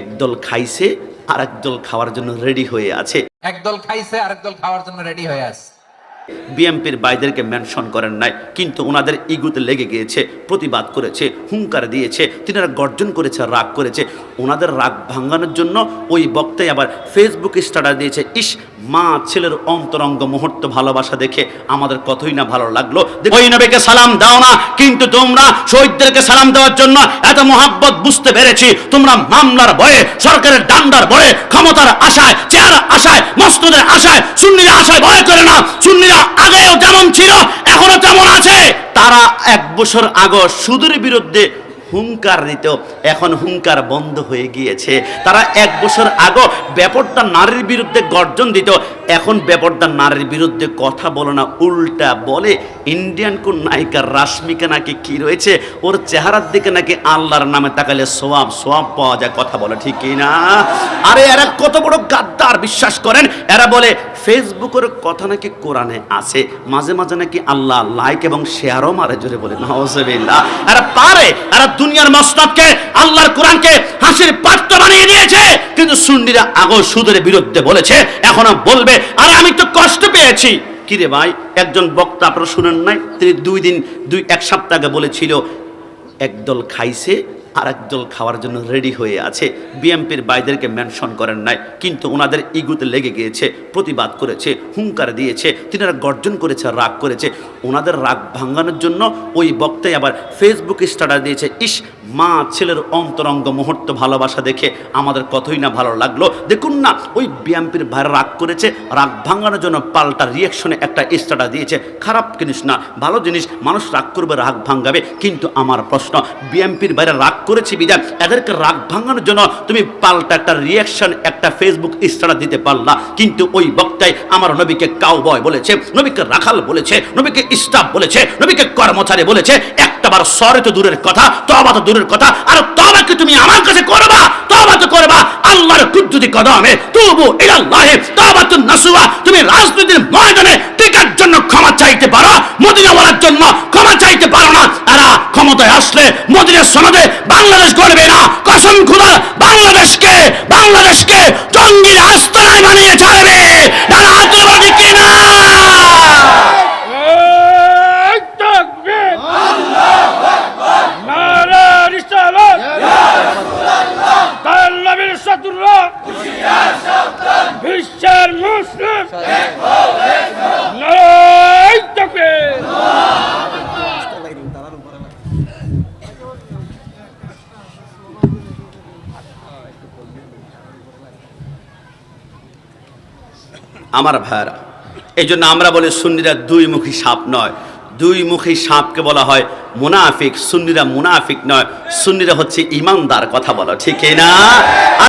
একদল খাইছে আর একদল খাওয়ার জন্য রেডি হয়ে আছে। একদল খাইছে আর একদল খাওয়ার জন্য রেডি হয়ে আছে। বিএমপির বাইদেরকে মেনশন করেন নাই কিন্তু ওনাদের ইগুতে লেগে গিয়েছে প্রতিবাদ করেছে হুঙ্কার দিয়েছে তিনারা গর্জন করেছে রাগ করেছে। ওনাদের রাগ ভাঙানোর জন্য ওই বক্তাই আবার ফেসবুকে স্টাটাস দিয়েছে ইস মা ছেলের অন্তরঙ্গ মুহূর্ত ভালোবাসা দেখে আমাদের কতই না ভালো লাগল। ওই নবীকে সালাম দাও না, কিন্তু তোমরা শহীদদেরকে সালাম দেওয়ার জন্য এত মোহাব্বত বুঝতে পেরেছি। তোমরা মামলার ভয়ে, সরকারের ডান্ডার ভয়ে, ক্ষমতার আশায়, চেয়ার আশায় মস্তদের আশায় সুন্নিরা আশায় ভয় করে না। সুন্নিরা আগেও যেমন ছিল, এখনও তেমন আছে। তারা এক বছর আগে সুদের বিরুদ্ধে হুঙ্কার দিত এখন হুঙ্কার বন্ধ হয়ে গিয়েছে। তারা এক বছর আগে ব্যাপারটা নারীর বিরুদ্ধে গর্জন দিত এখন ব্যাপারটা নারীর বিরুদ্ধে কথা বলো না, উল্টা বলে। ইন্ডিয়ান কোন নায়িকার রাশ্মিকা নাকি কি রয়েছে? ওর চেহারার দিকে নাকি আল্লাহর নামে তাকালে সোয়াব সোয়াব পাওয়া যায় কথা বলে, ঠিক না? আরে এরা কত বড় গাদ্দার, বিশ্বাস করেন? এরা বলে, ফেসবুকের কথা নাকি কোরআনে আছে, মাঝে মাঝে নাকি আল্লাহ লাইক এবং শেয়ারও মারে জোরে বলে। না এরা পারে, এরা দুনিয়ার মসনদকে, আল্লাহর কোরআনকে হাসির পাত্র বানিয়ে দিয়েছে। কিন্তু সুন্নিরা আগো সুদের বিরুদ্ধে বলেছে, এখনও বলবে, আর আমি তো কষ্ট পেয়েছি। কিরে ভাই, একজন বক্তা আপনারা শুনেন নাই? তিনি দুই দিন, দুই, এক সপ্তাহ আগে বলেছিল, একদল খাইছে আর একদল খাওয়ার জন্য রেডি হয়ে আছে। বিএমপির বাইদেরকে মেনশন করেন নাই, কিন্তু ওনাদের ইগুতে লেগে গিয়েছে, প্রতিবাদ করেছে, হুঙ্কার দিয়েছে, তিনারা গর্জন করেছে, রাগ করেছে। ওনাদের রাগ ভাঙানোর জন্য ওই বক্তাই আবার ফেসবুকে স্ট্যাটাস দিয়েছে, ইস, মা ছেলের অন্তরঙ্গ মুহূর্ত ভালোবাসা দেখে আমাদের কতই না ভালো লাগল। দেখুন না, ওই বিএমপির ভাইরা রাগ করেছে, রাগ ভাঙানোর জন্য পাল্টা রিয়াকশনে একটা স্ট্যাটাস দিয়েছে। খারাপ জিনিস না, ভালো জিনিস, মানুষ রাগ করবে, রাগ ভাঙাবে, কিন্তু আমার প্রশ্ন, বিএমপির বাইরে রাগ করেছে বিধান এদেরকে রাগ ভাঙানোর জন্য তুমি পাল্টা একটা রিয়াকশন একটা ফেসবুক স্ট্যাটাস দিতে পারলা। কিন্তু ওই বক্তায় আমার নবীকে কাউ বয় বলেছে, নবীকে রাখাল বলেছে, নবীকে স্টাফ বলেছে, নবীকে কর্মচারী বলেছে। একটাবার সরে তো দূরের কথা তবা তো দূরের কথা, আর তবা কি তুমি আমার কাছে করবা তবা তো করবা, আল্লাহর কুদ্দুতি কদমে, তবু ইলাল্লাহে মদিনের সনদে বাংলাদেশ গড়বে না। কসম খুদা, বাংলাদেশকে বাংলাদেশকে জঙ্গির আস্তরায় বানিয়ে ছাড়বে। তারা আত্মবাদী কিনা? এই তাকবীর। নারা রিসালাত। তার সাদুল্লাহ আমার ভাইরা এই জন্য আমরা বলি সুন্নিরা দুই মুখী সাপ নয়। দুই মুখী সাপকে বলা হয় মুনাফিক, সুন্নিরা মুনাফিক নয়। সুন্নিরা হচ্ছে ইমানদার, কথা বলো, ঠিক না